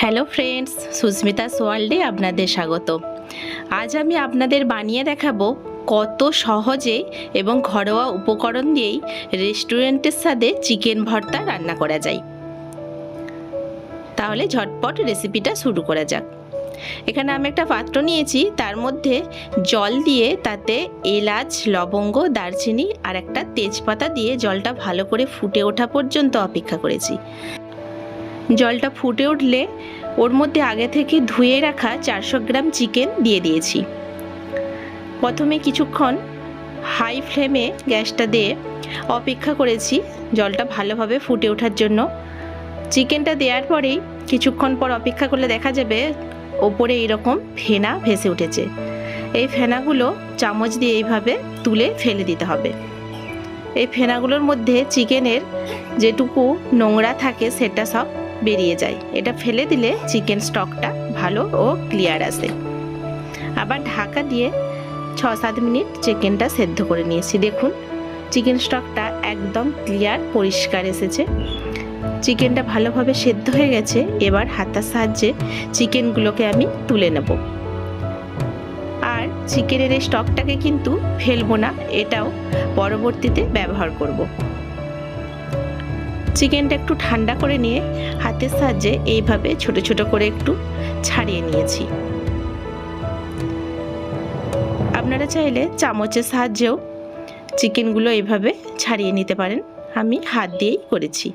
Hello friends, Susmita সোয়াল্ডে আপনাদের স্বাগত। আজ আমি আপনাদের বানিয়ে দেখাবো কত সহজে এবং ঘরোয়া উপকরণ দিয়েই রেস্টুরেন্টের সাথে চিকেন ভর্তা রান্না করা যায়। তাহলে ঝটপট রেসিপিটা শুরু করা যাক। এখানে আমি একটা পাত্র নিয়েছি, তার মধ্যে জল দিয়ে তাতে এলাচ, লবঙ্গ, দারচিনি আর একটা তেজপাতা দিয়ে জলটা ভালো করে ফুটে ওঠা পর্যন্ত অপেক্ষা করেছি। জলটা ফুটে উঠলে ওর মধ্যে আগে থেকে ধুয়ে রাখা চারশো গ্রাম চিকেন দিয়ে দিয়েছি। প্রথমে কিছুক্ষণ হাই ফ্লেমে গ্যাসটা দিয়ে অপেক্ষা করেছি জলটা ভালোভাবে ফুটে ওঠার জন্য। চিকেনটা দেওয়ার পরেই কিছুক্ষণ পর অপেক্ষা করলে দেখা যাবে ওপরে এরকম ফেনা ভেসে উঠেছে। এই ফেনাগুলো চামচ দিয়ে এইভাবে তুলে ফেলে দিতে হবে। এই ফেনাগুলোর মধ্যে চিকেনের যেটুকু নোংরা থাকে সেটা সব বেরিয়ে যায়। এটা ফেলে দিলে চিকেন স্টকটা ভালো ও ক্লিয়ার আসে। আবার ঢাকা দিয়ে ছ সাত মিনিট চিকেনটা সেদ্ধ করে নিয়েছি। দেখুন, চিকেন স্টকটা একদম ক্লিয়ার, পরিষ্কার এসেছে। চিকেনটা ভালোভাবে সেদ্ধ হয়ে গেছে। এবার হাতার সাহায্যে চিকেনগুলোকে আমি তুলে নেব। আর চিকেনের এই স্টকটাকে কিন্তু ফেলব না, এটাও পরবর্তীতে ব্যবহার করব। চিকেনটা একটু ঠান্ডা করে নিয়ে হাতের সাহায্যে এইভাবে ছোট ছোট করে একটু ছাড়িয়ে নিয়েছি। আপনারা চাইলে চামচের সাহায্যেও চিকেনগুলো এইভাবে ছাড়িয়ে নিতে পারেন। আমি হাত দিয়েই করেছি।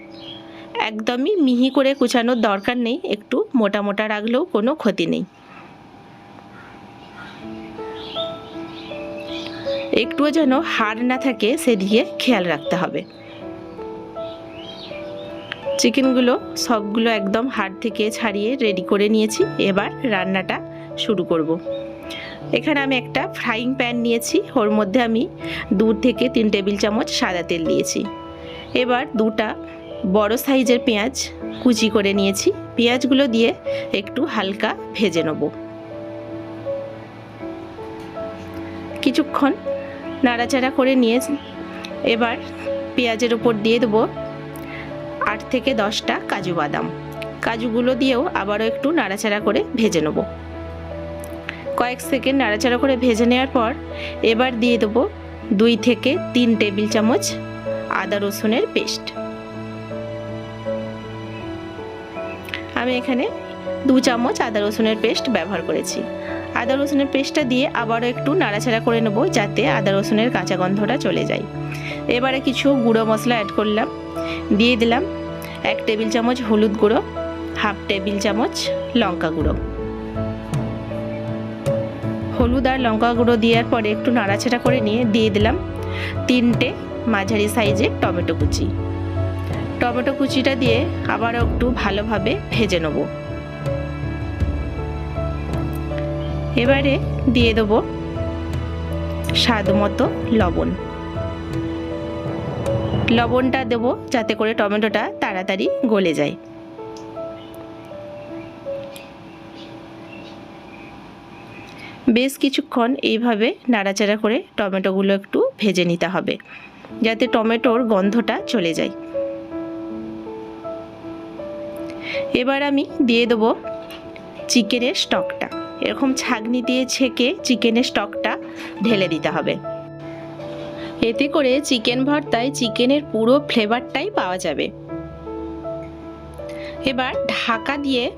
একদমই মিহি করে কুচানোর দরকার নেই, একটু মোটা মোটা রাখলেও কোনো ক্ষতি নেই। একটুও যেন হাড় না থাকে, সেদিকে খেয়াল রাখতে হবে। চিকেনগুলো সবগুলো একদম হাড় থেকে ছাড়িয়ে রেডি করে নিয়েছি। এবার রান্নাটা শুরু করব। এখানে আমি একটা ফ্রাইং প্যান নিয়েছি। ওর মধ্যে আমি দু থেকে তিন টেবিল চামচ সাদা তেল দিয়েছি। এবার দুটা বড় সাইজের পেঁয়াজ কুচি করে নিয়েছি। পেঁয়াজগুলো দিয়ে একটু হালকা ভেজে নেব। কিছুক্ষণ নাড়াচাড়া করে নিয়ে এবার পেঁয়াজের উপর দিয়ে দেবো আট থেকে দশটা কাজু বাদাম। কাজুগুলো দিয়েও আবারও একটু নাড়াচাড়া করে ভেজে নেব। কয়েক সেকেন্ড নাড়াচাড়া করে ভেজে নেওয়ার পর এবার দিয়ে দেবো দুই থেকে তিন টেবিল চামচ আদা রসুনের পেস্ট। আমি এখানে দু চামচ আদা রসুনের পেস্ট ব্যবহার করেছি। আদা রসুনের পেস্টটা দিয়ে আবারও একটু নাড়াচাড়া করে নেব যাতে আদা রসুনের কাঁচা গন্ধটা চলে যায়। এবারে কিছু গুঁড়ো মশলা অ্যাড করলাম। দিয়ে দিলাম এক টেবিল চামচ হলুদ গুঁড়ো, হাফ টেবিল চামচ লঙ্কা গুঁড়ো। হলুদ আর লঙ্কা গুঁড়ো দেওয়ার পরে একটু নাড়াচাড়া করে নিয়ে দিয়ে দিলাম তিনটে মাঝারি সাইজের টমেটো কুচি। টমেটো কুচিটা দিয়ে আবারও একটু ভালোভাবে ভেজে নেব। এবারে দিয়ে দেবো স্বাদ মতো লবণ। লবণটা দেবো যাতে করে টমেটোটা তাড়াতাড়ি গলে যায়। বেশ কিছুক্ষণ এইভাবে নাড়াচাড়া করে টমেটোগুলো একটু ভেজে নিতে হবে, যাতে টমেটোর গন্ধটা চলে যায়। এবার আমি দিয়ে দেবো চিকেনের স্টকটা। এরকম ছাগনি দিয়ে ছেঁকে চিকেনের স্টকটা ঢেলে দিতে হবে। এতে করে চিকেন ভর্তায় চিকেনের পুরো ফ্লেভারটাই পাওয়া যাবে। এবার ঢাকা দিয়ে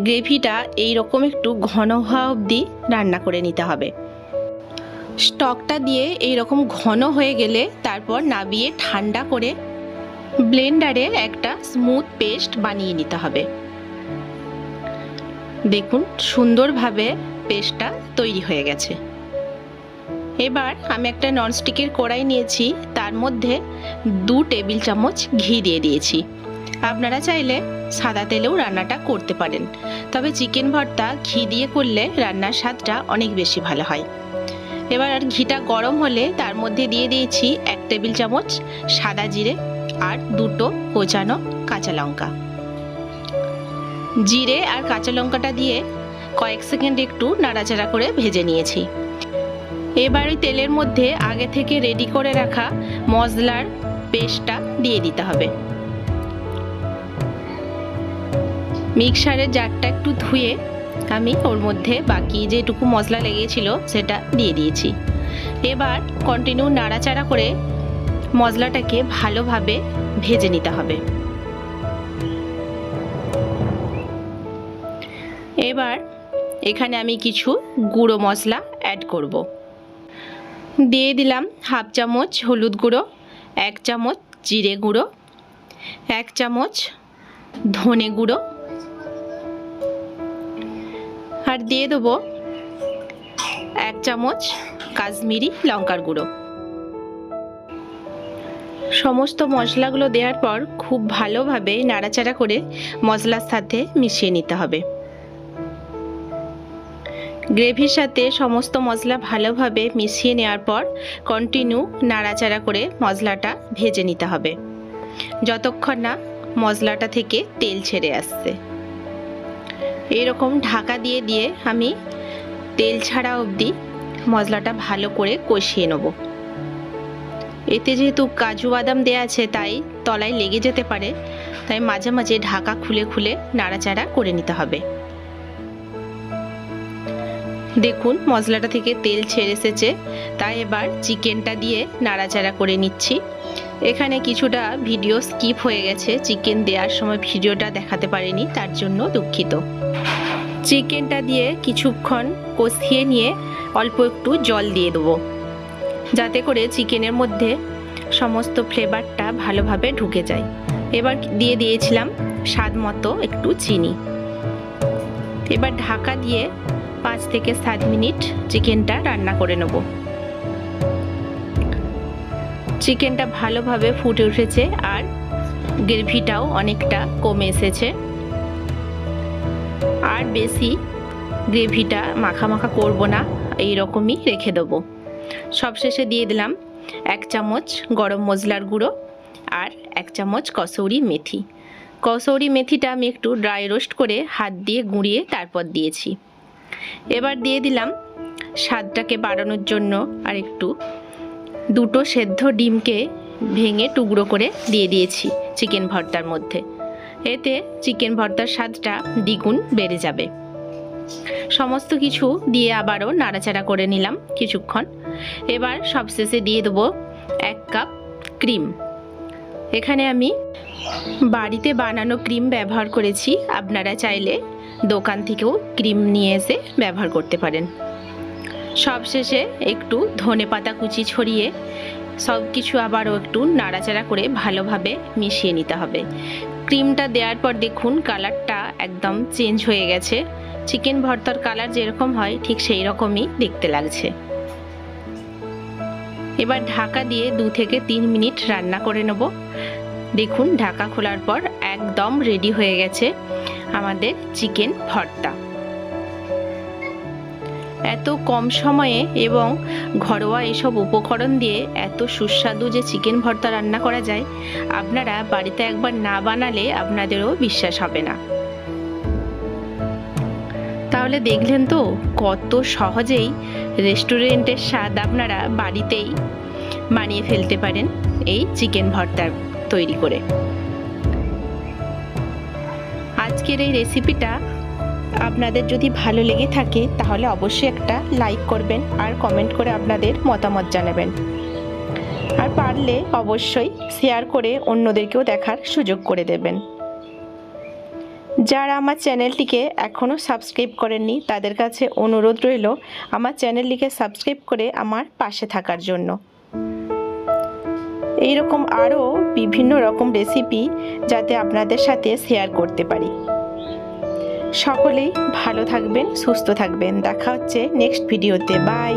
গ্রেভিটা এই রকম একটু ঘন হওয়া অবধি রান্না করে নিতে হবে। স্টকটা দিয়ে এই রকম ঘন হয়ে গেলে তারপর নাবিয়ে ঠান্ডা করে ব্লেন্ডারে একটা স্মুথ পেস্ট বানিয়ে নিতে হবে। দেখুন, সুন্দরভাবে পেস্টটা তৈরি হয়ে গেছে। এবার আমি একটা ননস্টিকের কড়াই নিয়েছি, তার মধ্যে দু টেবিল চামচ ঘি দিয়ে দিয়েছি। আপনারা চাইলে সাদা তেলেও রান্নাটা করতে পারেন, তবে চিকেন ভর্তা ঘি দিয়ে করলে রান্নার স্বাদটা অনেক বেশি ভালো হয়। এবার আর ঘিটা গরম হলে তার মধ্যে দিয়ে দিয়েছি এক টেবিল চামচ সাদা জিরে আর দুটো কোচানো কাঁচা লঙ্কা। জিরে আর কাঁচা লঙ্কাটা দিয়ে কয়েক সেকেন্ড একটু নাড়াচাড়া করে ভেজে নিয়েছি। এবার তেলের মধ্যে আগে থেকে রেডি করে রাখা মশলার পেস্টটা দিয়ে দিতে হবে। মিক্সারের জারটা একটু ধুয়ে আমি ওর মধ্যে বাকি যেটুকু মশলা লেগেছিল সেটা দিয়ে দিয়েছি। এবার কন্টিনিউ নাড়াচাড়া করে মশলাটাকে ভালোভাবে ভেজে নিতে হবে। এবার এখানে আমি কিছু গুঁড়ো মশলা অ্যাড করব। দিয়ে দিলাম হাফ চামচ হলুদ গুঁড়ো, এক চামচ জিরে গুঁড়ো, এক চামচ ধনে গুঁড়ো। আর দিয়ে দেবো এক চামচ কাশ্মীরি লঙ্কার গুঁড়ো। সমস্ত মশলাগুলো দেওয়ার পর খুব ভালোভাবে নাড়াচাড়া করে মশলার সাথে মিশিয়ে নিতে হবে। গ্রেভির সাথে সমস্ত মশলা ভালোভাবে মিশিয়ে নেওয়ার পর কন্টিনিউ নাড়াচাড়া করে মশলাটা ভেজে নিতে হবে। যতক্ষণ না মশলাটা থেকে তেল ছেড়ে আসছে। এরকম ঢাকা দিয়ে দিয়ে আমি তেল ছাড়া অবধি মশলাটা ভালো করে কষিয়ে নেব। এতে যেহেতু কাজু বাদাম দেওয়া আছে, তাই তলায় লেগে যেতে পারে। তাই মাঝে মাঝে ঢাকা খুলে খুলে নাড়াচাড়া করে নিতে হবে। দেখুন, মশলাটা থেকে তেল ছেড়ে এসেছে। তাই এবার চিকেনটা দিয়ে নাড়াচাড়া করে নিচ্ছি। এখানে কিছুটা ভিডিও স্কিপ হয়ে গেছে। চিকেন দেওয়ার সময় ভিডিওটা দেখাতে পারিনি, তার জন্য দুঃখিত। চিকেনটা দিয়ে কিছুক্ষণ কষিয়ে নিয়ে অল্প একটু জল দিয়ে দেবো। যাতে করে চিকেনের মধ্যে সমস্ত ফ্লেভারটা ভালোভাবে ঢুকে যায়। এবার দিয়ে দিয়েছিলাম স্বাদ মতো একটু চিনি। এবার ঢাকা দিয়ে পাঁচ থেকে সাত মিনিট চিকেনটা রান্না করে নেব। চিকেনটা ভালোভাবে ফুটে উঠেছে আর গ্রেভিটাও অনেকটা কমে এসেছে। আর বেশি গ্রেভিটা মাখা মাখা করব না এই রকমই রেখে দেবো। সবশেষে দিয়ে দিলাম এক চামচ গরম মশলার গুঁড়ো আর এক চামচ কসৌরি মেথি। কসৌরি মেথিটা আমি একটু ড্রাই রোস্ট করে হাত দিয়ে গুঁড়িয়ে তারপর দিয়েছি। এবার দিয়ে দিলাম স্বাদটাকে বাড়ানোর জন্য আর একটু দুটো সেদ্ধ ডিমকে ভেঙে টুকরো করে দিয়ে দিয়েছি চিকেন ভর্তার মধ্যে। এতে চিকেন ভর্তার স্বাদটা দ্বিগুণ বেড়ে যাবে। সমস্ত কিছু দিয়ে আবারও নাড়াচাড়া করে নিলাম কিছুক্ষণ। এবার সবশেষে দিয়ে দেবো এক কাপ ক্রিম। এখানে আমি বাড়িতে বানানো ক্রিম ব্যবহার করেছি, আপনারা চাইলে দোকান থেকেও ক্রিম নিয়ে এসে ব্যবহার করতে পারেন। সবশেষে একটু ধনে পাতা কুচি ছড়িয়ে সব কিছু আবারও একটু নাড়াচাড়া করে ভালোভাবে মিশিয়ে নিতে হবে। ক্রিমটা দেওয়ার পর দেখুন কালারটা একদম চেঞ্জ হয়ে গেছে। চিকেন ভর্তার কালার যেরকম হয় ঠিক সেই রকমই দেখতে লাগছে। এবার ঢাকা দিয়ে দু থেকে তিন মিনিট রান্না করে নেব। দেখুন ঢাকা খোলার পর একদম রেডি হয়ে গেছে। আমাদের চিকেন ভর্তা। এত কম সময়ে এবং ঘরোয়া এসব উপকরণ দিয়ে এত সুস্বাদু যে চিকেন ভর্তা রান্না করা যায়, আপনারা বাড়িতে একবার না বানালে আপনাদেরও বিশ্বাস হবে না। তাহলে দেখলেন তো কত সহজেই রেস্টুরেন্টের স্বাদ আপনারা বাড়িতেই বানিয়ে ফেলতে পারেন এই চিকেন ভর্তা তৈরি করে। আজকের এই রেসিপিটা আপনাদের যদি ভালো লেগে থাকে, তাহলে অবশ্যই একটা লাইক করবেন আর কমেন্ট করে আপনাদের মতামত জানাবেন। আর পারলে অবশ্যই শেয়ার করে অন্যদেরকেও দেখার সুযোগ করে দেবেন। যারা আমার চ্যানেলটিকে এখনও সাবস্ক্রাইব করেননি, তাদের কাছে অনুরোধ রইল আমার চ্যানেলটিকে সাবস্ক্রাইব করে আমার পাশে থাকার জন্য। এইরকম আরও বিভিন্ন রকম রেসিপি যাতে আপনাদের সাথে শেয়ার করতে পারি। সকলেই ভালো থাকবেন সুস্থ থাকবেন। দেখা হচ্ছে নেক্সট ভিডিওতে বাই